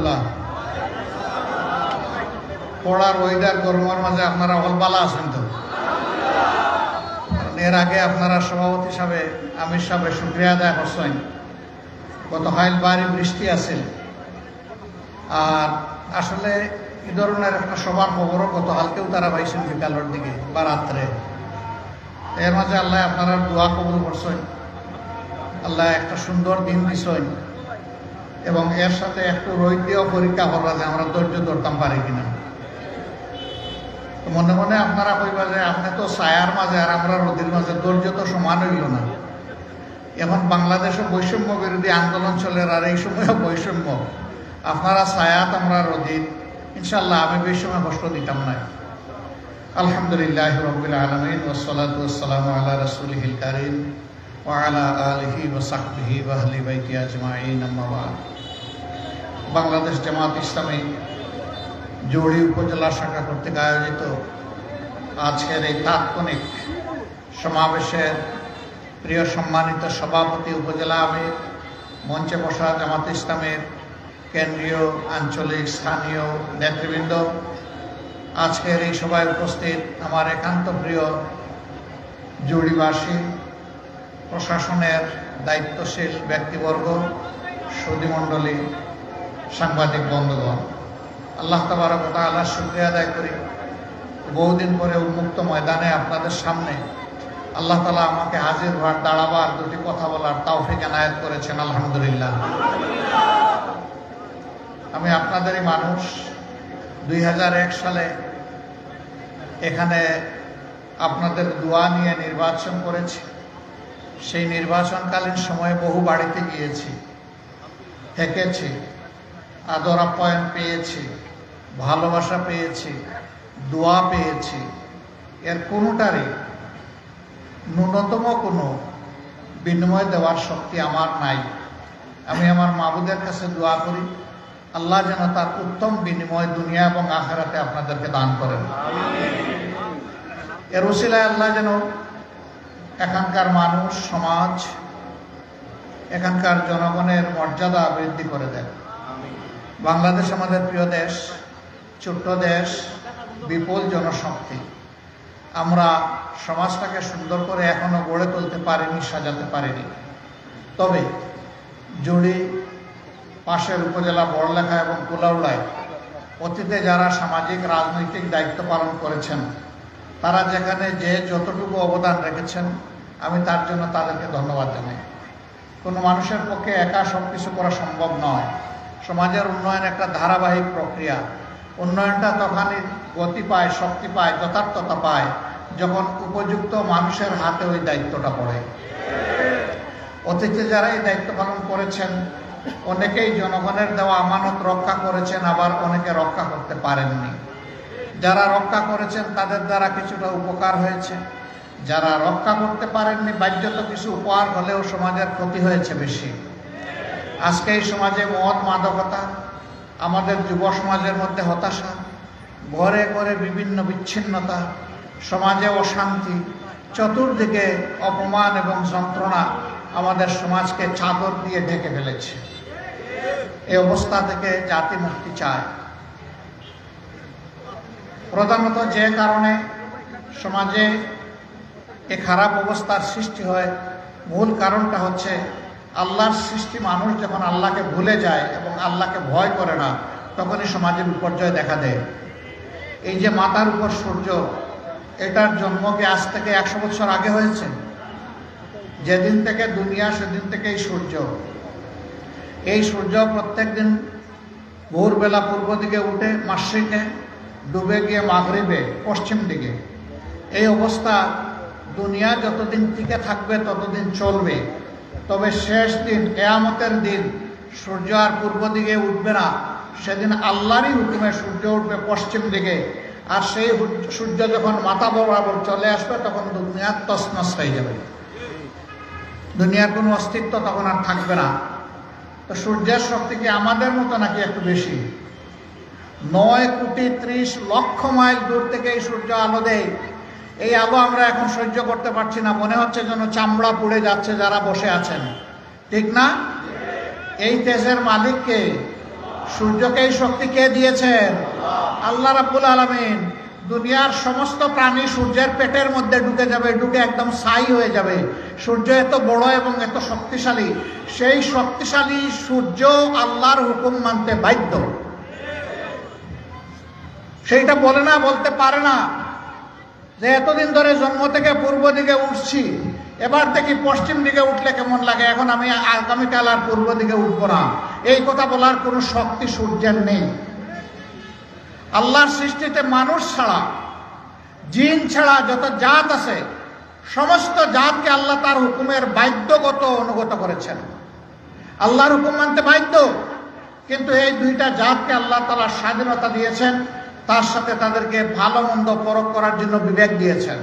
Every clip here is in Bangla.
রহমতুল্লাহ পড়ার ওয়েদার গরমের মাঝে আপনারা অলবালা আছেন তো? এর আগে আপনারা সভাপতি হিসাবে আমির সাহেবের শুক্রিয়া আদায় করছেন। গত হাইল বাড়ি বৃষ্টি আছে। আর আসলে এই ধরনের একটা সবার খবরও গত হালকেও তারা পাইছেন বিকালের দিকে বা রাত্রে। এর মাঝে আল্লাহ আপনারা দোয়া কবুল করছেন। আল্লাহ একটা সুন্দর দিন দিছেন। এবং এর সাথে একটু রৈদ্য পরীক্ষা করা যে আমরা ধৈর্য ধরতাম পারি কিনা। মনে মনে আপনারা কইবা যে আপনি তো ছায়ার মাঝে আর আমরা রোদের মাঝে ধৈর্য তো সমান হইল না। এখন বাংলাদেশে বৈষম্য বিরোধী আন্দোলন চলে আর এই সময় বৈষম্য। আপনারা ছায়াত, আমরা রোদিন ইনশাল্লাহ আমি বেশ সময় কষ্ট দিতাম না আলহামদুলিল্লাহ রবিল আলমিন আল্লাহ করিম আলহি ওসাকবিহি ওয়াহলি বাইতি আজমাইন আম্মাবাদ বাংলাদেশ জামাত ইসলামী জৌড়ি উপজেলা শাখা কর্তৃক আয়োজিত আজকের এই তাৎক্ষণিক সমাবেশের প্রিয় সম্মানিত সভাপতি উপজেলা আমির, মঞ্চে বসা জামাত ইসলামের কেন্দ্রীয় আঞ্চলিক স্থানীয় নেতৃবৃন্দ। আজকের এই সভায় উপস্থিত আমার একান্ত প্রিয় জুড়িবাসী প্রশাসনের দায়িত্বশীল ব্যক্তিবর্গ সুদীমণ্ডলী সাংবাদিক বন্ধুগণ, আল্লাহ তাবারক আল্লাহ শুক্রিয়া আদায় করি। বহুদিন পরে উন্মুক্ত ময়দানে আপনাদের সামনে আল্লাহ তালা আমাকে হাজির হওয়ার দাঁড়াবার দুটি কথা বলার তাওফিক এনায়ত করেছেন, আলহামদুলিল্লাহ। আমি আপনাদেরই মানুষ, দুই হাজার এক সালে এখানে আপনাদের দোয়া নিয়ে নির্বাচন করেছি। সেই নির্বাচনকালীন সময়ে বহু বাড়িতে গিয়েছি, থেকেছি। আদর আপ্যায়ন পেয়েছি, ভালোবাসা পেয়েছি, দোয়া পেয়েছি। এর কোনোটারই ন্যূনতম কোনো বিনিময় দেওয়ার শক্তি আমার নাই। আমি আমার মাবুদের কাছে দোয়া করি, আল্লাহ যেন তার উত্তম বিনিময় দুনিয়া এবং আখেরাতে আপনাদেরকে দান করেন। এর ওসিলায় আল্লাহ যেন এখানকার মানুষ, সমাজ, এখানকার জনগণের মর্যাদা বৃদ্ধি করে দেন। বাংলাদেশ আমাদের প্রিয় দেশ, ছোট্ট দেশ, বিপুল জনশক্তি। আমরা সমাজটাকে সুন্দর করে এখনও গড়ে তুলতে পারিনি, সাজাতে পারিনি। তবে জুড়ি, পাশের উপজেলা বড়লেখা এবং কুলাউড়ায় অতীতে যারা সামাজিক, রাজনৈতিক দায়িত্ব পালন করেছেন, তারা যেখানে যে যতটুকু অবদান রেখেছেন, আমি তার জন্য তাদেরকে ধন্যবাদ জানাই। কোনো মানুষের পক্ষে একা সব কিছু করা সম্ভব নয়। সমাজের উন্নয়ন একটা ধারাবাহিক প্রক্রিয়া। উন্নয়নটা তখনই গতি পায়, শক্তি পায়, যথার্থতা পায়, যখন উপযুক্ত মানুষের হাতে ওই দায়িত্বটা পড়ে। অতীতে যারা এই দায়িত্ব পালন করেছেন, অনেকেই জনগণের দেওয়া আমানত রক্ষা করেছেন, আবার অনেকে রক্ষা করতে পারেননি। যারা রক্ষা করেছেন, তাদের দ্বারা কিছুটা উপকার হয়েছে। যারা রক্ষা করতে পারেননি বাহ্যত কিছু উপহার হলেও সমাজের ক্ষতি হয়েছে বেশি। আজকে এই সমাজে মদ মাদকতা, আমাদের যুব সমাজের মধ্যে হতাশা, ঘরে ঘরে বিভিন্ন বিচ্ছিন্নতা, সমাজে অশান্তি, চতুর্দিকে অপমান এবং যন্ত্রণা আমাদের সমাজকে চাদর দিয়ে ঢেকে ফেলেছে। এই অবস্থা থেকে জাতি মুক্তি চায়। প্রধানত যে কারণে সমাজে এ খারাপ অবস্থার সৃষ্টি হয়, মূল কারণটা হচ্ছে আল্লাহর সৃষ্টি মানুষ যখন আল্লাহকে ভুলে যায় এবং আল্লাহকে ভয় করে না, তখনই সমাজের বিপর্যয় দেখা দেয়। এই যে মাতার উপর সূর্য, এটার জন্ম কি আজ থেকে একশো বছর আগে হয়েছে? যেদিন থেকে দুনিয়া, সেদিন থেকে এই সূর্য। এই সূর্য প্রত্যেক দিন ভোরবেলা পূর্ব দিকে উঠে মাসিকে ডুবে গিয়ে মাগরিবে পশ্চিম দিকে। এই অবস্থা দুনিয়া যতদিন টিকে থাকবে, ততদিন চলবে। তবে শেষ দিন, কেয়ামতের দিন সূর্য আর পূর্ব দিকে উঠবে না। সেদিন আল্লাহরই হুকুমে সূর্য উঠবে পশ্চিম দিকে। আর সেই সূর্য যখন মাথা বরাবর চলে আসবে, তখন দুনিয়া তসনস হয়ে যাবে। দুনিয়ার কোনো অস্তিত্ব তখন আর থাকবে না। তো সূর্যের শক্তি কি আমাদের মতো নাকি একটু বেশি? নয় কোটি ত্রিশ লক্ষ মাইল দূর থেকে এই সূর্য আলো দেয়। এই আলো আমরা এখন সহ্য করতে পারছি না। মনে হচ্ছে যেন চামড়া পুড়ে যাচ্ছে যারা বসে আছেন। ঠিক না? এই তেজের মালিককে, সূর্যকে এই শক্তি কে দিয়েছেন? আল্লাহ রাব্বুল আলামিন। দুনিয়ার সমস্ত প্রাণী সূর্যের পেটের মধ্যে ঢুকে যাবে, ঢুকে একদম সাই হয়ে যাবে। সূর্য এত বড় এবং এত শক্তিশালী। সেই শক্তিশালী সূর্য আল্লাহর হুকুম মানতে বাধ্য। সেইটা বলে না, বলতে পারে না। যে এতদিন ধরে জন্ম থেকে পূর্ব দিকে উঠছি, এবার দেখি পশ্চিম দিকে উঠলে কেমন লাগে? এখন আমি আগামীকাল আর পূর্ব দিকে উঠবো না। এই কথা বলার কোনো শক্তি সূর্যের নেই। আল্লাহর সৃষ্টিতে মানুষ ছাড়া, জিন ছাড়া যত জাত আছে, সমস্ত জাতকে আল্লাহ তার হুকুমের বাধ্যগত অনুগত করেছেন। আল্লাহর হুকুম মানতে বাধ্য, কিন্তু এই দুইটা জাতকে আল্লাহ তালা স্বাধীনতা দিয়েছেন। তার সাথে তাদেরকে ভালো মন্দ পরখ করার জন্য বিবেক দিয়েছেন।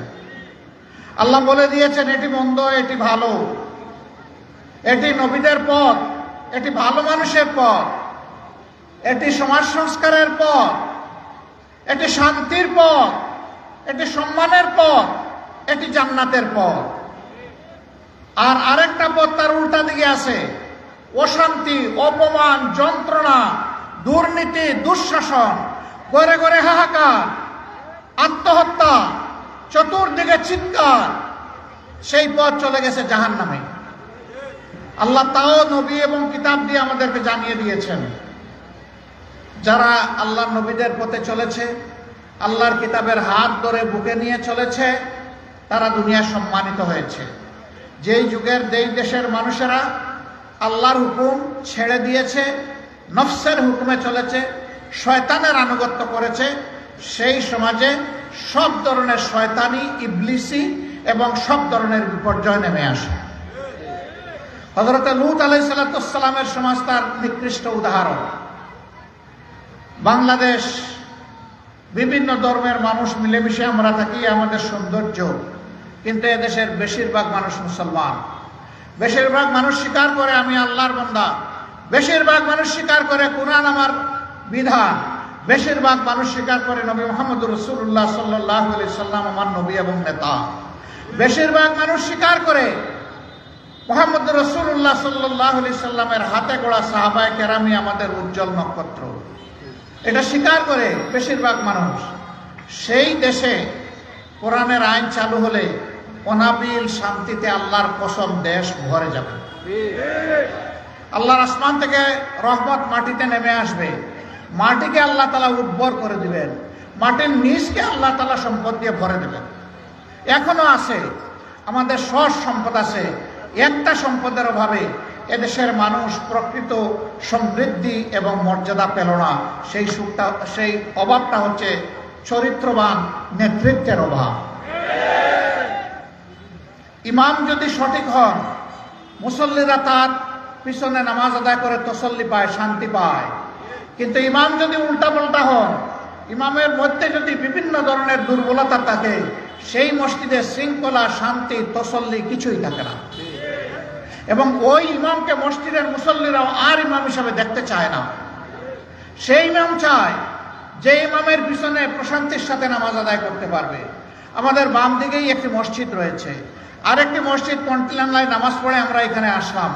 আল্লাহ বলে দিয়েছেন, এটি মন্দ, এটি ভালো। এটি নবীদের পথ, এটি ভালো মানুষের পথ। এটি সমাজ সংস্কারের পথ। এটি শান্তির পথ। এটি সম্মানের পথ। এটি জান্নাতের পথ। আর আরেকটা পথ তার উল্টা দিকে আছে। অশান্তি, অপমান, যন্ত্রণা, দুর্নীতি, দুঃশাসন। করে করে হাহাকার, আত্মহত্যা, চতুর্দিকে চিৎকার, সেই পথ চলে গেছে জাহান নামে আল্লাহ তাও নবী এবং কিতাব দিয়ে আমাদেরকে জানিয়ে দিয়েছেন, যারা আল্লাহ নবীদের পথে চলেছে, আল্লাহর কিতাবের হাত ধরে বুকে নিয়ে চলেছে, তারা দুনিয়া সম্মানিত হয়েছে। যেই যুগের, যেই দেশের মানুষেরা আল্লাহর হুকুম ছেড়ে দিয়েছে, নফসের হুকুমে চলেছে শয়তানের আনুগত্য করেছে, সেই সমাজে সব ধরনের শয়তানি, ইবলিসি এবং সব ধরনের বিপর্যয় নেমে আসে। হজরত লুত আলাই সাল্লাতামের সমাজ তার নিকৃষ্ট উদাহরণ। বাংলাদেশ বিভিন্ন ধর্মের মানুষ মিলেমিশে আমরা থাকি, আমাদের সৌন্দর্য, কিন্তু এদেশের বেশিরভাগ মানুষ মুসলমান। বেশিরভাগ মানুষ স্বীকার করে, আমি আল্লাহর বন্দা। বেশিরভাগ মানুষ স্বীকার করে, কোরআন আমার বিধান। বেশিরভাগ মানুষ স্বীকার করে নবী মোহাম্মদ রসুল্লাহ সাল্লাহ সাল্লাম আমার নবী এবং নেতা। বেশিরভাগ মানুষ স্বীকার করে মোহাম্মদ রসুল্লাহ সাল্লাহ সাল্লামের হাতে গড়া সাহাবায় কেরামি আমাদের উজ্জ্বল নক্ষত্র। এটা স্বীকার করে বেশিরভাগ মানুষ। সেই দেশে কোরআনের আইন চালু হলে অনাবিল শান্তিতে আল্লাহর কসম দেশ ভরে যাবে। আল্লাহর আসমান থেকে রহমত মাটিতে নেমে আসবে। মাটিকে আল্লাহ তালা উর্বর করে দিবেন। মাটির নিচকে আল্লাহ তালা সম্পদ দিয়ে ভরে দেবেন। এখনও আছে, আমাদের সস সম্পদ আছে। একটা সম্পদের অভাবে এদেশের মানুষ প্রকৃত সমৃদ্ধি এবং মর্যাদা পেল না। সেই সুখটা, সেই অভাবটা হচ্ছে চরিত্রবান নেতৃত্বের অভাব। ইমাম যদি সঠিক হন, মুসল্লিরা তার পিছনে নামাজ আদায় করে তসল্লি পায়, শান্তি পায়। কিন্তু ইমাম যদি উল্টা পাল্টা হন, ইমামের মধ্যে যদি বিভিন্ন ধরনের দুর্বলতা থাকে, সেই মসজিদের শৃঙ্খলা, শান্তি, তসল্লি কিছুই থাকে না। এবং ওই ইমামকে মসজিদের মুসল্লিরাও আর ইমাম হিসাবে দেখতে চায় না। সেই ইমাম চায় যে ইমামের পিছনে প্রশান্তির সাথে নামাজ আদায় করতে পারবে। আমাদের বাম দিকেই একটি মসজিদ রয়েছে। আরেকটি মসজিদ কন্টিলান্লায় নামাজ পড়ে আমরা এখানে আসলাম।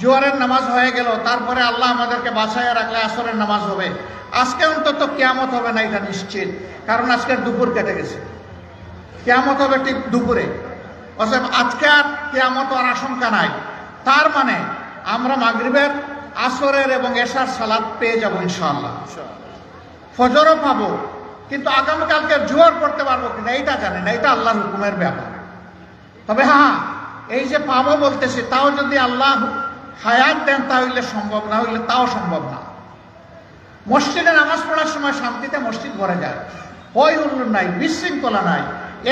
জোয়ারের নামাজ হয়ে গেল, তারপরে আল্লাহ আমাদেরকে বাছাইয়া রাখলে আসরের নামাজ হবে। আজকে অন্তত কেয়ামত হবে না, এটা নিশ্চিত। কারণ আজকের দুপুর কেটে গেছে। কেয়ামত হবে ঠিক দুপুরে। অতএব আজকে আর কেয়ামত আর আশঙ্কা নাই। তার মানে আমরা মাগরিবের, আসরের এবং এশার সালাদ পেয়ে যাব ইনশাআল্লাহ। ফজরও পাবো, কিন্তু আগামীকালকে জোয়ার করতে পারব কিনা, এইটা জানি না, এটা আল্লাহর হুকুমের ব্যাপার। তবে হ্যাঁ এই যে পাবো বলতেছি, তাও যদি আল্লাহ হায়াত দেন তা হইলে সম্ভব, না হইলে তাও সম্ভব না। মসজিদে নামাজ পড়ার সময় শান্তিতে মসজিদ ভরে যায়। হই হুল্লুর নাই, বিশৃঙ্খলা নাই।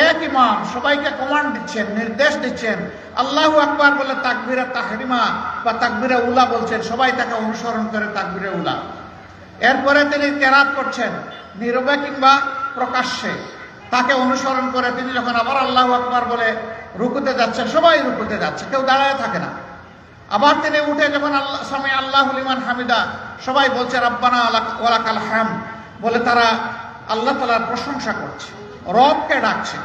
এক ইমাম, সবাইকে কমান্ড দিচ্ছেন, নির্দেশ দিচ্ছেন। আল্লাহ আকবার বলে তাকবিরা তাহরিমা বা তাকবিরা উলা বলছেন, সবাই তাকে অনুসরণ করে তাকবিরে উলা। এরপরে তিনি কেরাত করছেন, নীরবে কিংবা প্রকাশ্যে। তাকে অনুসরণ করে তিনি যখন আবার আল্লাহ আকবার বলে রুকুতে যাচ্ছেন, সবাই রুকুতে যাচ্ছে, কেউ দাঁড়ায় থাকে না। আবার তিনি উঠে যখন আল্লাহ, স্বামী আল্লাহ লিমান হামিদা, সবাই বলছে, রাব্বানা ওয়ালাকাল হাম বলে তারা আল্লাহ তালার প্রশংসা করছে, রবকে ডাকছে।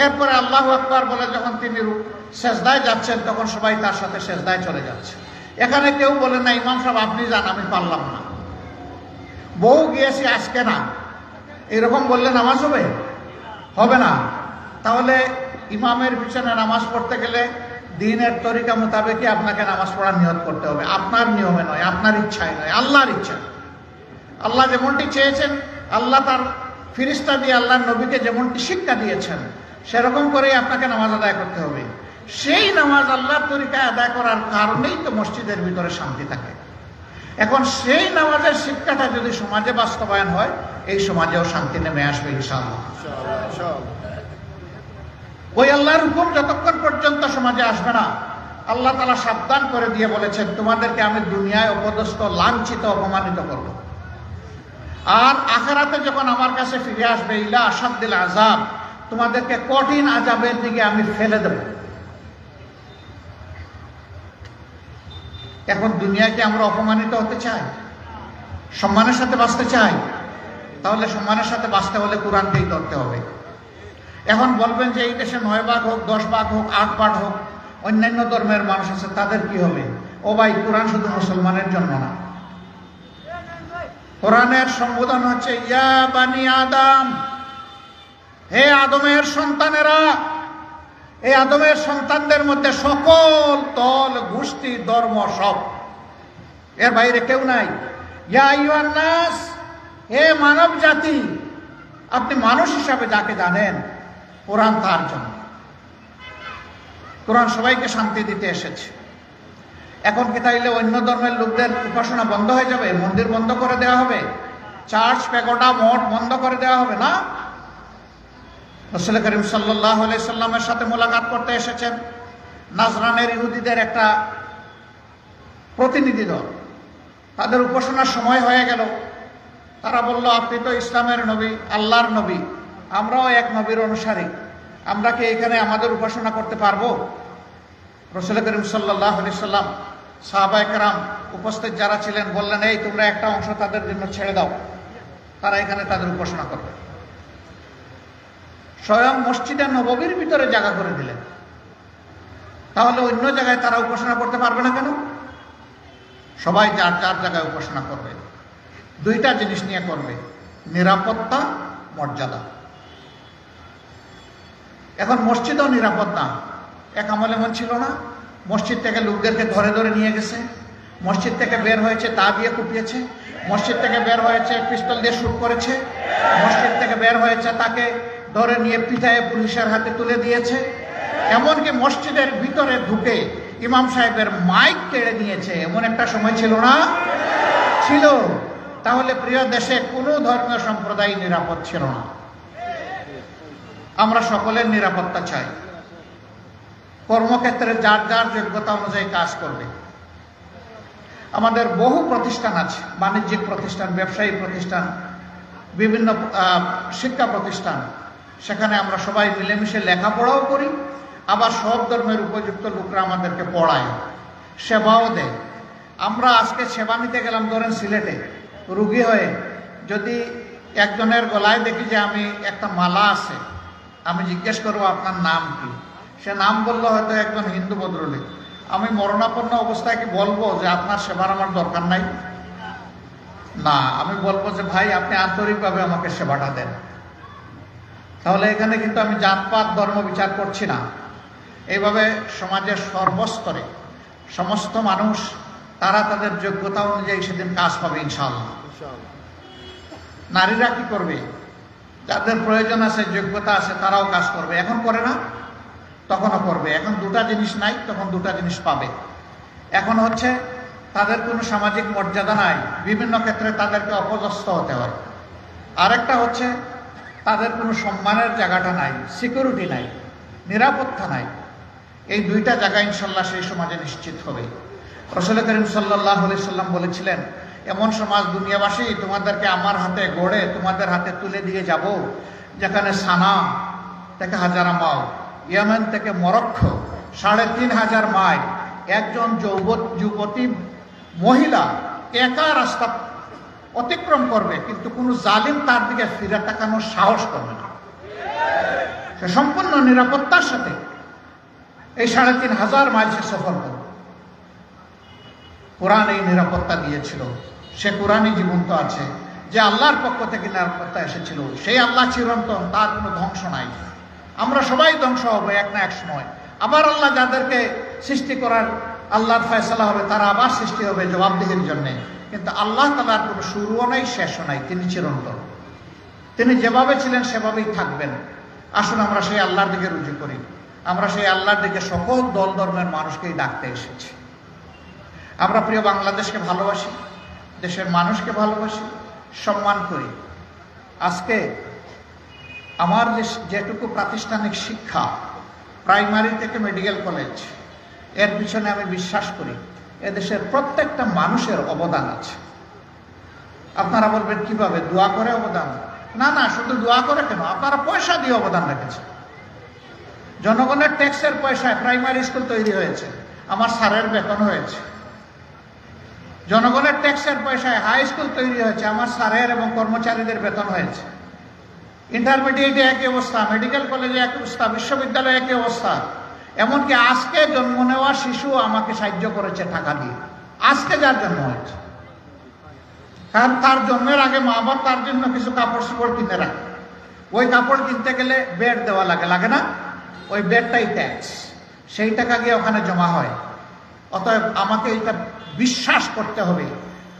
এরপরে আল্লাহ আকবার বলে, যখন তিনি শেষদায় যাচ্ছেন, তখন সবাই তার সাথে শেষদায় চলে যাচ্ছে। এখানে কেউ বলে, না, ইমাম সাহেব, আপনি যান, আমি পারলাম না। বউ গিয়েছি, আজকে না। এরকম বললে নামাজ হবে? হবে না। তাহলে ইমামের পিছনে নামাজ পড়তে গেলে দিনের তরিকা মোতাবেকই আপনাকে নামাজ পড়ার নিয়ত করতে হবে। আপনার নিয়মে নয়, আপনার ইচ্ছায় নয়, আল্লাহর ইচ্ছা আল্লাহ যেমনটি চেয়েছেন, আল্লাহ তার ফিরিস্তা দিয়ে আল্লাহর নবীকে যেমনটি শিক্ষা দিয়েছেন, সেরকম করেই আপনাকে নামাজ আদায় করতে হবে। সেই নামাজ আল্লাহর তরিকায় আদায় করার কারণেই তো মসজিদের ভিতরে শান্তি থাকে। এখন সেই নামাজের শিক্ষাটা যদি সমাজে বাস্তবায়ন হয়, এই সমাজেও শান্তি নেমে আসবে ইনশাআল্লাহ। ওই আল্লাহর হুকুম যতক্ষণ পর্যন্ত সমাজে আসবে না, আল্লাহ তালা সাবধান করে দিয়ে বলেছেন, তোমাদেরকে আমি দুনিয়ায় অপদস্থ, লাঞ্ছিত, অপমানিত করব। আর আখেরাতে যখন আমার কাছে ফিরে আসবে, ইলা আসাদ্দিল আজাব তোমাদেরকে কঠিন আজাবের দিকে আমি ফেলে দেব। এখন দুনিয়াকে আমরা অপমানিত হতে চাই? সম্মানের সাথে বাঁচতে চাই? তাহলে সম্মানের সাথে বাঁচতে হলে কোরআনকেই ধরতে হবে। এখন বলবেন যে এই দেশে নয় ভাগ হোক, দশ ভাগ হোক, আট ভাগ হোক, অন্যান্য ধর্মের মানুষ আছে, তাদের কি হবে? ও ভাই, কোরআন শুধু মুসলমানের জন্য না। কোরআনের সম্বোধন হচ্ছে, ইয়া বানি আদম, হে আদমের সন্তানেরা, এই আদমের সন্তানদের মধ্যে সকল দল, গোষ্ঠী, ধর্ম সব। এর বাইরে কেউ নাই। ইয়া ইউয়ান নাস, হে মানব জাতি আপনি মানুষ হিসাবে যাকে জানেন কোরআন তার জন্য। কোরআন সবাইকে শান্তি দিতে এসেছে। এখন কি তাইলে অন্য ধর্মের লোকদের উপাসনা বন্ধ হয়ে যাবে? মন্দির বন্ধ করে দেওয়া হবে? চার্চ, প্যাগোডা, মঠ বন্ধ করে দেওয়া হবে না? রসুল করিম সাল্লাহ সাল্লামের সাথে মোলাকাত করতে এসেছেন। নাজরানের ইহুদিদের একটা প্রতিনিধি দল। তাদের উপাসনার সময় হয়ে গেল। তারা বলল, আপনি তো ইসলামের নবী, আল্লাহর নবী, আমরাও এক নবীর অনুসারী। আমরা কি এখানে আমাদের উপাসনা করতে পারব? রসুল করিম সাল্লাহ সাল্লাম সাহাবাইকরাম উপস্থিত যারা ছিলেন বললেন, এই তোমরা একটা অংশ তাদের জন্য ছেড়ে দাও। তারা এখানে তাদের উপাসনা করবে। স্বয়ং মসজিদে নববীর ভিতরে জায়গা করে দিলেন। তাহলে অন্য জায়গায় তারা উপাসনা করতে পারবে না কেন? সবাই যার যার জায়গায় উপাসনা করবে। দুইটা জিনিস নিয়ে করবে, নিরাপত্তা, মর্যাদা। এখন মসজিদও নিরাপদ না। এক আমল এমন ছিল না। মসজিদ থেকে লোকদেরকে ধরে ধরে নিয়ে গেছে। মসজিদ থেকে বের হয়েছে, তা দিয়ে কুপিয়েছে। মসজিদ থেকে বের হয়েছে, পিস্তল দিয়ে শুট করেছে। মসজিদ থেকে বের হয়েছে, তাকে ধরে নিয়ে পিঠায় পুলিশের হাতে তুলে দিয়েছে। এমনকি মসজিদের ভিতরে ঢুকে ইমাম সাহেবের মাইক কেড়ে নিয়েছে। এমন একটা সময় ছিল না? ছিল। তাহলে প্রিয় দেশে কোনো ধর্মীয় সম্প্রদায় নিরাপদ ছিল না। আমরা সকলের নিরাপত্তা চাই। কর্মক্ষেত্রে যার যার যোগ্যতা অনুযায়ী কাজ করবে। আমাদের বহু প্রতিষ্ঠান আছে, বাণিজ্যিক প্রতিষ্ঠান, ব্যবসায়ী প্রতিষ্ঠান, বিভিন্ন শিক্ষা প্রতিষ্ঠান। সেখানে আমরা সবাই মিলেমিশে লেখাপড়াও করি, আবার সব ধর্মের উপযুক্ত লোকরা আমাদেরকে পড়ায়, সেবাও দেয়। আমরা আজকে সেবা নিতে গেলাম ধরেন সিলেটে, রুগী হয়ে। যদি একজনের গলায় দেখি যে আমি একটা মালা আছে আমি জিজ্ঞেস করব, আপনার নাম কি? সে নাম বলল হয়তো একজন হিন্দু ভদ্রলোক। আমি মরণাপন্ন অবস্থায় কি বলব যে, আপনার সেবার আমার দরকার নাই? না। আমি বলব যে, ভাই, আপনি আন্তরিকভাবে আমাকে সেবাটা দেন। তাহলে এখানে কিন্তু আমি জাতপাত, ধর্ম বিচার করছি না। এইভাবে সমাজের সর্বস্তরে সমস্ত মানুষ, তারা তাদের যোগ্যতা অনুযায়ী সেদিন কাজ পাবে ইনশাল্লাহ নারীরা কি করবে? যাদের প্রয়োজন আছে, যোগ্যতা আছে, তারাও কাজ করবে। এখন করে না, তখনও করবে। এখন দুটা জিনিস নাই, তখন দুটা জিনিস পাবে। এখন হচ্ছে, তাদের কোনো সামাজিক মর্যাদা নাই। বিভিন্ন ক্ষেত্রে তাদেরকে অপদস্থ হতে হয়। আরেকটা হচ্ছে, তাদের কোনো সম্মানের জায়গাটা নাই সিকিউরিটি নাই, নিরাপত্তা নাই। এই দুইটা জায়গা ইনশাল্লাহ সেই সমাজে নিশ্চিত হবে। রসুল করিম সাল্লাহ সাল্লাম বলেছিলেন এমন সমাজ দুনিয়াবাসী, তোমাদেরকে আমার হাতে গড়ে, তোমাদের হাতে তুলে দিয়ে যাব, যেখানে সানা থেকে হাজারা মাও ইয়ামেন থেকে মরক্ষ, সাড়ে তিন হাজার মাইল, একজন যৌব যুবতী মহিলা একা রাস্তা অতিক্রম করবে, কিন্তু কোনো জালিম তার দিকে ফিরে তাকানোর সাহস করবে না। সে সম্পূর্ণ নিরাপত্তার সাথে এই সাড়ে তিন হাজার মাইল সে সফর করবে কোরআন এই নিরাপত্তা দিয়েছিল। সে কোরআনই জীবন্ত আছে। যে আল্লাহর পক্ষ থেকে নিরাপত্তা এসেছিল, সেই আল্লাহ চিরন্তন, তার কোনো ধ্বংস নাই। আমরা সবাই ধ্বংস হব এক না এক সময়। আবার আল্লাহ যাদেরকে সৃষ্টি করার আল্লাহর ফয়সলা হবে, তারা আবার সৃষ্টি হবে জবাবদিহির জন্য। কিন্তু আল্লাহ তালার কোনো শুরুও নাই, শেষও নাই, তিনি চিরন্তন। তিনি যেভাবে ছিলেন, সেভাবেই থাকবেন। আসুন আমরা সেই আল্লাহর দিকে রুজু করি। আমরা সেই আল্লাহর দিকে সকল দল ধর্মের মানুষকেই ডাকতে এসেছি। আমরা প্রিয় বাংলাদেশকে ভালোবাসি। দেশের মানুষকে ভালোবাসি, সম্মান করি। আজকে আমার যেটুকু প্রাতিষ্ঠানিক শিক্ষা, প্রাইমারি থেকে মেডিকেল কলেজ, এর পিছনে আমি বিশ্বাস করি, এদেশের প্রত্যেকটা মানুষের অবদান আছে। আপনারা বলবেন, কীভাবে? দোয়া করে অবদান? না না, শুধু দোয়া করে কেন? আপনারা পয়সা দিয়ে অবদান রেখেছেন। জনগণের ট্যাক্সের পয়সায় প্রাইমারি স্কুল তৈরি হয়েছে। আমার স্যারের বেতন হয়েছে। জনগণের ট্যাক্সের পয়সায় হাই স্কুল তৈরি হয়েছে, আমার স্যারের এবং কর্মচারীদের বেতন হয়েছে। ইন্টারমিডিয়েটে একই অবস্থা মেডিকেল কলেজে একই অবস্থা, বিশ্ববিদ্যালয়ে একই অবস্থা। এমনকি আজকে জন্ম নেওয়া শিশু আমাকে সাহায্য করেছে টাকা দিয়ে। আজকে যার জন্ম হয়েছে। কারণ তার জন্মের আগে মা বাপ তার জন্য কিছু কাপড় চোপড় কিনে রাখে। ওই কাপড় কিনতে গেলে বেড দেওয়া লাগে লাগে না? ওই বেডটাই ট্যাক্স সেই টাকা গিয়ে ওখানে জমা হয়। অতএব আমাকে এটা বিশ্বাস করতে হবে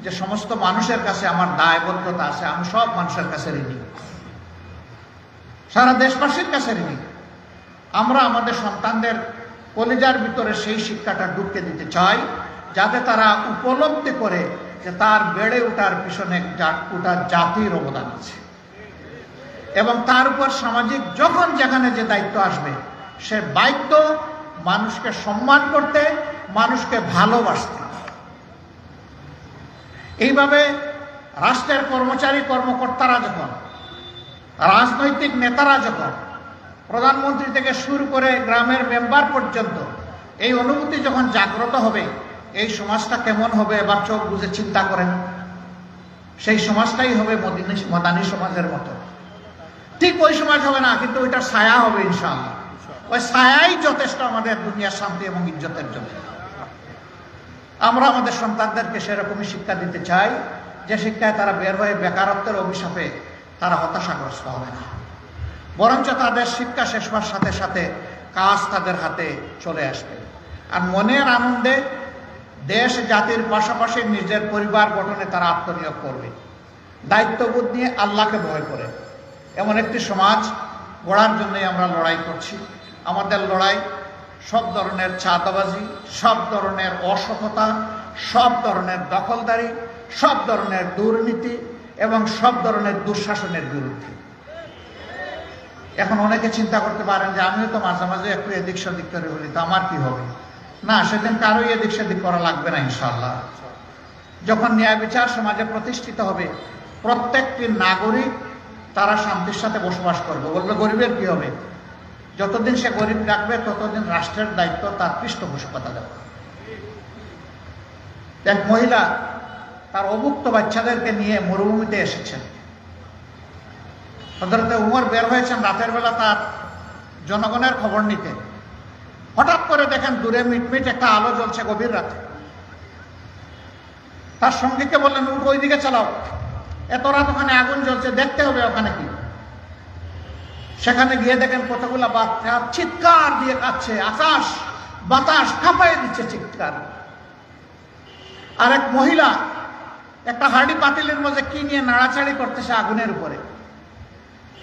যে সমস্ত মানুষের কাছে আমার দায়বদ্ধতা আছে, আমি সব মানুষের কাছে ঋণী সারা দেশবাসীর কাছে ঋণী আমরা আমাদের সন্তানদের কলেজার ভিতরে সেই শিক্ষাটা ঢুকতে দিতে চাই, যাতে তারা উপলব্ধি করে যে তার বেড়ে ওঠার পিছনে ওটা জাতির অবদান আছে। এবং তার উপর সামাজিক, যখন যেখানে যে দায়িত্ব আসবে, সে বাধ্য মানুষকে সম্মান করতে, মানুষকে ভালোবাসতে। এইভাবে রাষ্ট্রের কর্মচারী, কর্মকর্তারা যখন, রাজনৈতিক নেতারা যখন প্রধানমন্ত্রী থেকে শুরু করে গ্রামের মেম্বার পর্যন্ত এই অনুভূতি যখন জাগ্রত হবে, এই সমাজটা কেমন হবে এবার চোখ বুঝে চিন্তা করেন। সেই সমাজটাই হবে মদিনী, মদানী সমাজের মতো। ঠিক ওই সমাজ হবে না, কিন্তু ওইটা ছায়া হবে ইনশাআল্লাহ। ওই ছায়াই যথেষ্ট আমাদের দুনিয়ার শান্তি এবং ইজ্জতের জন্য। আমরা আমাদের সন্তানদেরকে সেরকমই শিক্ষা দিতে চাই, যে শিক্ষায় তারা বের হয়ে বেকারত্বের অভিশাপে তারা হতাশাগ্রস্ত হবে না। বরঞ্চ তাদের শিক্ষা শেষ হওয়ার সাথে সাথে কাজ তাদের হাতে চলে আসবে। আর মনের আনন্দে দেশ, জাতির পাশাপাশি নিজের পরিবার গঠনে তারা আত্মনিয়োগ করবে। দায়িত্ববোধ নিয়ে আল্লাহকে ভয় করে। এমন একটি সমাজ গড়ার জন্যই আমরা লড়াই করছি। আমাদের লড়াই সব ধরনের চাঁদাবাজি, সব ধরনের অসততা সব ধরনের দখলদারি, সব ধরনের দুর্নীতি এবং সব ধরনের দুঃশাসনের বিরুদ্ধে। এখন অনেকে চিন্তা করতে পারেন যে আমিও তো মাঝে মাঝে একটু এদিক সেদিক করে বলি, তো আমার কি হবে? না, সেদিন কারোই এদিক সেদিক করা লাগবে না ইনশাল্লাহ যখন ন্যায় বিচার সমাজে প্রতিষ্ঠিত হবে, প্রত্যেকটি নাগরিক তারা শান্তির সাথে বসবাস করবে। বলবে গরিবের কি হবে? যতদিন সে গরিব রাখবে, ততদিন রাষ্ট্রের দায়িত্ব তার পৃষ্ঠপোষকতা দেবে এক মহিলা তার অভুক্ত বাচ্চাদেরকে নিয়ে মরুভূমিতে এসেছেন। হজরতে উমর বের হয়েছেন রাতের বেলা তার জনগণের খবর নিতে। হঠাৎ করে দেখেন দূরে মিটমিট একটা আলো জ্বলছে গভীর রাতে। তার সঙ্গীকে বললেন, উঠ ওই দিকে চালাও। এত রাত ওখানে আগুন জ্বলছে, দেখতে হবে ওখানে কি? সেখানে গিয়ে দেখেন কতগুলা বাচ্চা চিৎকার দিয়ে কাচ্ছে আকাশ বাতাস কাঁপাই দিচ্ছে চিৎকার। আর এক মহিলা একটা হাড়ি পাতিলের মধ্যে কি নিয়ে নাড়াচাড়ি করতেছে আগুনের উপরে।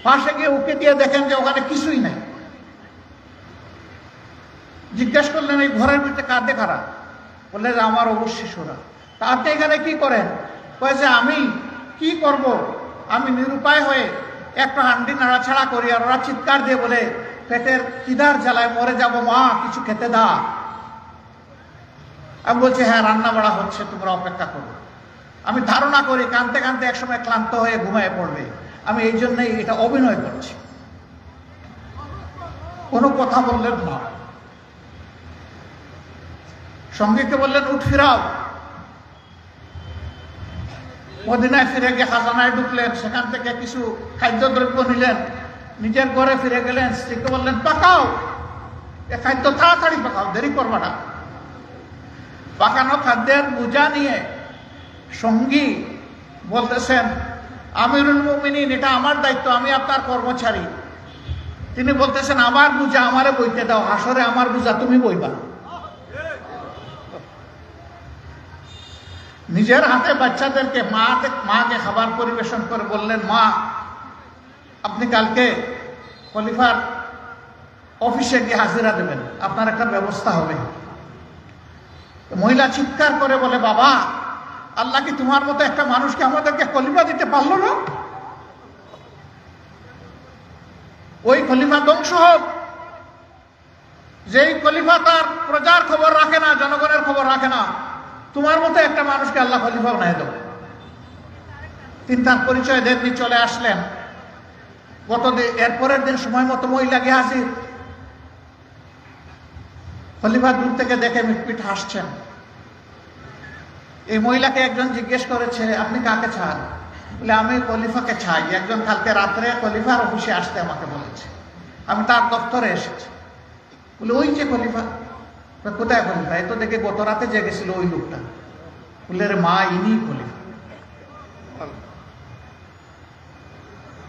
পাশে গিয়ে উকে দিয়ে দেখেন যে ওখানে কিছুই নাই। জিজ্ঞেস করলেন, এই ঘরের ভিতরে কাঁদে খারাপ বললেন যে আমার অবশ্যই শিশুরা। তা আপনি এখানে কি করেন? কয়েছে আমি কি করব? আমি নিরুপায় হয়ে একটা হান্ডি নাড়াছাড়া করি আর ওরা চিৎকার দিয়ে বলে, পেটের কিদার জ্বালায় মরে যাব মা, কিছু খেতে দা। আমি বলছি হ্যাঁ রান্না বাড়া হচ্ছে, তোমরা অপেক্ষা করো। আমি ধারণা করি, কানতে কানতে একসময় ক্লান্ত হয়ে ঘুমায় পড়বে। আমি এই জন্যই এটা অভিনয় করছি। কোনো কথা বললেন না। সঙ্গীকে বললেন, উঠ ফিরাও। মদিনায় ফিরে গিয়ে খাজানায় ঢুকলেন, সেখান থেকে কিছু খাদ্যদ্রব্য নিলেন। নিজের ঘরে ফিরে গেলেন, স্ত্রীকে বললেন, পাকাও। এ খাদ্য তাড়াতাড়ি পাকাও, দেরি করবা না। পাকানো খাদ্যের বোঝা নিয়ে সঙ্গী বলতেছেন, আমিরুল মুমিনিন, এটা আমার দায়িত্ব, আমি আপনার কর্মচারী। তিনি বলতেছেন, আমার বুঝা আমারে বইতে দাও আসরে আমার বুঝা তুমি বইবা নিজের হাতে বাচ্চাদেরকে মা মাকে খাবার পরিবেশন করে বললেন, মা, আপনি কালকে খলিফার অফিসে গিয়ে হাজিরা দেবেন। আপনার একটা ব্যবস্থা হবে। মহিলা চিৎকার করে বলে, বাবা, আল্লাহ কি তোমার মতো একটা মানুষকে আমাদেরকে কলিফা দিতে পারল না? ওই খলিফা ধ্বংস হোক। যেই খলিফা তার প্রজার খবর রাখে না, জনগণের খবর রাখে না তোমার মতো একটা মানুষকে আল্লাহ খলিফা বানায় দেব তিনি তার পরিচয় দেননি চলে আসলেন। গত এরপরের দিন সময় মতো মহিলা গিয়ে আসি খলিফা দূর থেকে দেখে মিটপিট হাসছেন। এই মহিলাকে একজন জিজ্ঞেস করেছে আপনি কাকে চান? বলে আমি খলিফাকে চাই। একজন কালকে রাত্রে খলিফার অফিসে আসতে আমাকে বলেছে। আমি তার দপ্তরে এসেছি। বলে ওই যে বলে, কোথায় খলিফা এ তো দেখে গত রাতে জেগেছিল ওই লোকটা। বললে রে মা, ইনি খলিফা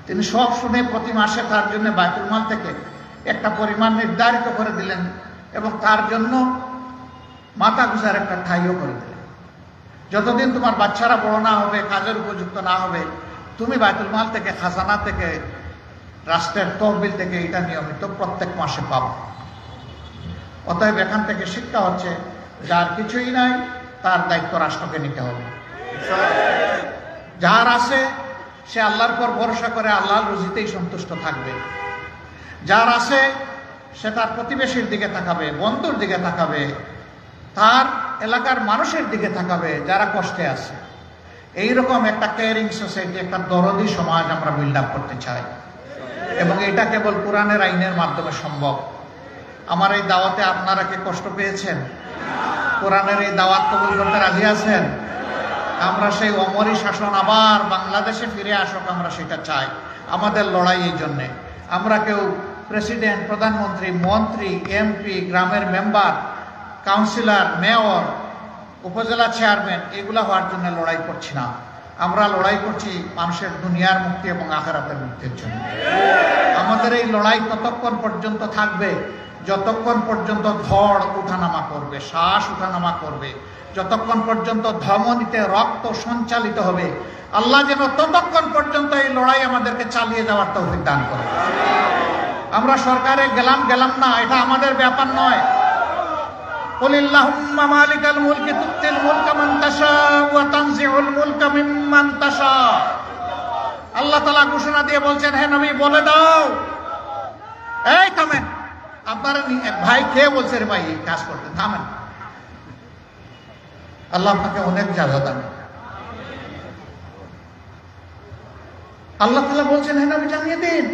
তিনি সব শুনে প্রতি মাসে তার জন্য বাইতুল মাল থেকে একটা পরিমাণ নির্ধারিত করে দিলেন এবং তার জন্য মাথা গুজার একটা ঠাইও করে দিলেন। যতদিন তোমার বাচ্চারা বড় না হবে, কাজের উপযুক্ত না হবে, তুমি বাইতুল মাল থেকে, খাজানা থেকে, রাষ্ট্রের তহবিল থেকে এটা নিয়মিত প্রত্যেক মাসে পাবো। অতএব এখান থেকে শিক্ষা হচ্ছে, যার কিছুই নাই, তার দায়িত্ব রাষ্ট্রকে নিতে হবে। যার আছে, সে আল্লাহর পর ভরসা করে আল্লাহর রুজিতেই সন্তুষ্ট থাকবে। যার আছে, সে তার প্রতিবেশীর দিকে তাকাবে, বন্ধুর দিকে তাকাবে, তার এলাকার মানুষের দিকে তাকাবে, যারা কষ্টে আছে। এইরকম একটা কেয়ারিং সোসাইটি একটা দরদি সমাজ আমরা বিল্ড আপ করতে চাই। এবং এটা কেবল কোরআনের আইনের মাধ্যমে সম্ভব। আমার এই দাওয়াতে আপনারা কি কষ্ট পেয়েছেন? কোরআনের এই দাওয়াত কবুল করতে রাজি আছেন? আমরা সেই অমরি শাসন আবার বাংলাদেশে ফিরে আসুক, আমরা সেটা চাই। আমাদের লড়াই এই জন্যে। আমরা কেউ প্রেসিডেন্ট, প্রধানমন্ত্রী, মন্ত্রী, এমপি, গ্রামের member, councillor, mayor, upazila chairman, এগুলা হওয়ার জন্য লড়াই করছি না। আমরা লড়াই করছি মানুষের দুনিয়ার মুক্তি এবং আখেরাতের মুক্তির জন্য। আমাদের এই লড়াই ততক্ষণ পর্যন্ত থাকবে যতক্ষণ পর্যন্ত ধড় উঠানামা করবে, শ্বাস উঠানামা করবে, যতক্ষণ পর্যন্ত ধমনীতে রক্ত সঞ্চালিত হবে, আল্লাহ যেন ততক্ষণ পর্যন্ত এই লড়াই আমাদেরকে চালিয়ে যাওয়ার তৌফিক দান করে। আমরা সরকারে গেলাম গেলাম না, এটা আমাদের ব্যাপার নয়। কুলিল্লাহুম্মা মুলকি আল্লাহ ঘোষণা দিয়ে বলছেন, হে নবী, বলে দাও। এই থামেন আপনারা ভাই কে বলছে, রে ভাই কাজ করতে, থামেন। আল্লাহ আপনাকে অনেক জায়গা দান। আল্লাহ তালা বলছেন, হে নবী, জানিয়ে দিন।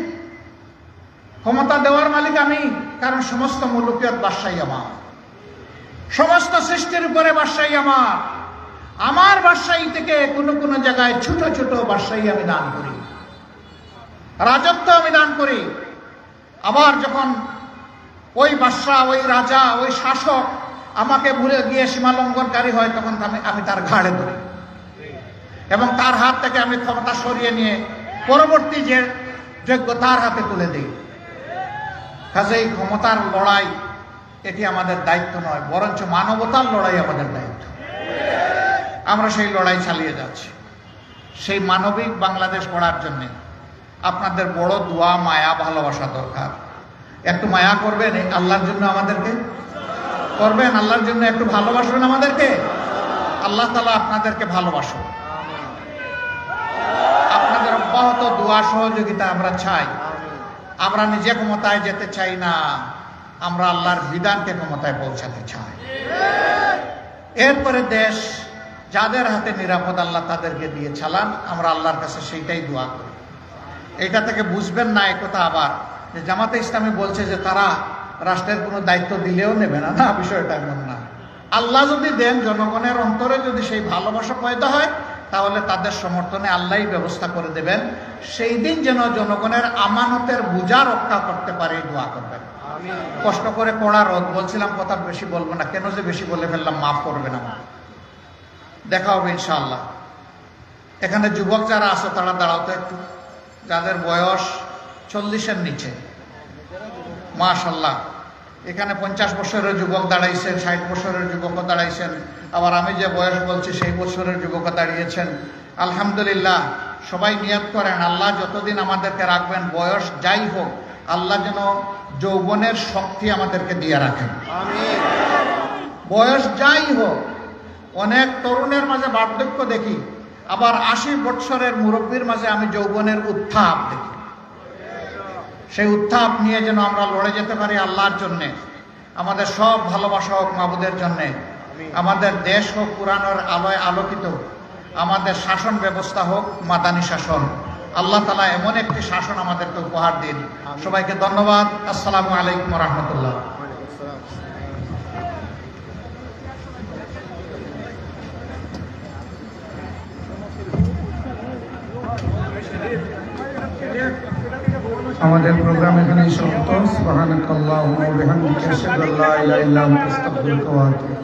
ক্ষমতা দেওয়ার মালিক আমি, কারণ সমস্ত মূল্যপিয়ত বাসাই আমার। সমস্ত সৃষ্টির উপরে বাসাই আমার। আমার বাসাই থেকে কোনো কোনো জায়গায় ছোট ছোট বাসাই আমি দান করি। রাজত্ব আমি দান করি। আবার যখন ওই বাদশাহ, ওই রাজা, ওই শাসক আমাকে ভুলে গিয়ে সীমা লঙ্ঘনকারী হয়, তখন আমি আমি তার ঘাড়ে ধরি। এবং তার হাত থেকে আমি ক্ষমতা সরিয়ে নিয়ে পরবর্তী যে যোগ্য, তার হাতে তুলে দিই। কাজেই ক্ষমতার লড়াই, এটি আমাদের দায়িত্ব নয়, বরঞ্চ মানবতার লড়াই আমাদের দায়িত্ব। আমরা সেই লড়াই চালিয়ে যাচ্ছি। সেই মানবিক বাংলাদেশ গড়ার জন্যে আপনাদের বড় দোয়া, মায়া, ভালোবাসা দরকার। একটু মায়া করবেন আল্লাহর জন্য আমাদেরকে? করবেন? আল্লাহর জন্য একটু ভালোবাসবেন আমাদেরকে? আল্লাহ তালা আপনাদেরকে ভালোবাসো আপনাদের অব্যাহত দোয়া সহযোগিতা আমরা চাই। আমরা নিজে ক্ষমতায় যেতে চাই না। আমরা আল্লাহর বিধানকে ক্ষমতায় পৌঁছাতে চাই। এরপরে দেশ, যাদের হাতে নিরাপদ আল্লাহ তাদেরকে দিয়ে চালান, আমরা আল্লাহর কাছে সেইটাই দোয়া করি। এটা থেকে বুঝবেন না একথা আবার যে জামাতে ইসলামী বলছে যে তারা রাষ্ট্রের কোনো দায়িত্ব দিলেও নেবে না। না বিষয়টা এমন না। আল্লাহ যদি দেন জনগণের অন্তরে যদি সেই ভালোবাসা পয়দা হয় তাহলে তাদের সমর্থনে আল্লাহই ব্যবস্থা করে দেবেন। সেই দিন যেন জনগণের আমানতের বোঝা রক্ষা করতে পারে দোয়া করবেন। কষ্ট করে কড়া রোদ বলছিলাম কথা বেশি বলব না কেন যে বেশি বলে ফেললাম মাফ করবেন আমার দেখা হবে ইনশাল্লাহ এখানে যুবক যারা আছে তারা দাঁড়াও তো একটু। যাদের বয়স চল্লিশের নিচে। মাশাল্লাহ। এখানে পঞ্চাশ বছরের যুবক দাঁড়াইছেন, ষাট বছরের যুবকও দাঁড়াইছেন। আবার আমি যে বয়স বলছি, সেই বছরের যুবকও দাঁড়িয়েছেন। আলহামদুলিল্লাহ, সবাই নিয়ত করেন, আল্লাহ যতদিন আমাদেরকে রাখবেন, বয়স যাই হোক, আল্লাহ যেন যৌবনের শক্তি আমাদেরকে দিয়ে রাখেন। বয়স যাই হোক, অনেক তরুণের মাঝে বার্ধক্য দেখি, আবার আশি বৎসরের মুরব্বীর মাঝে আমি যৌবনের উত্থাপ দেখি। সেই উত্থাপ নিয়ে যেন আমরা লড়ে যেতে পারি আল্লাহর জন্যে। আমাদের সব ভালোবাসা হোক মাবুদের জন্যে। আমাদের দেশ হোক পুরানোর আলোয় আলোকিত। আমাদের শাসন ব্যবস্থা হোক মাদানী শাসন। আল্লাহ তালা এমন একটি শাসন আমাদেরকে উপহার দিন। সবাইকে ধন্যবাদ। আসসালামু আলাইকুম রহমতুল্লাহ। আমাদের প্রোগ্রাম এখানে সমাপ্ত সুবহানাকাল্লাহুম্মা ওয়া বিহামদিকা, আশহাদু আল্লা ইলাহা ইল্লা আনতা, আস্তাগফিরুকা ওয়া আতুবু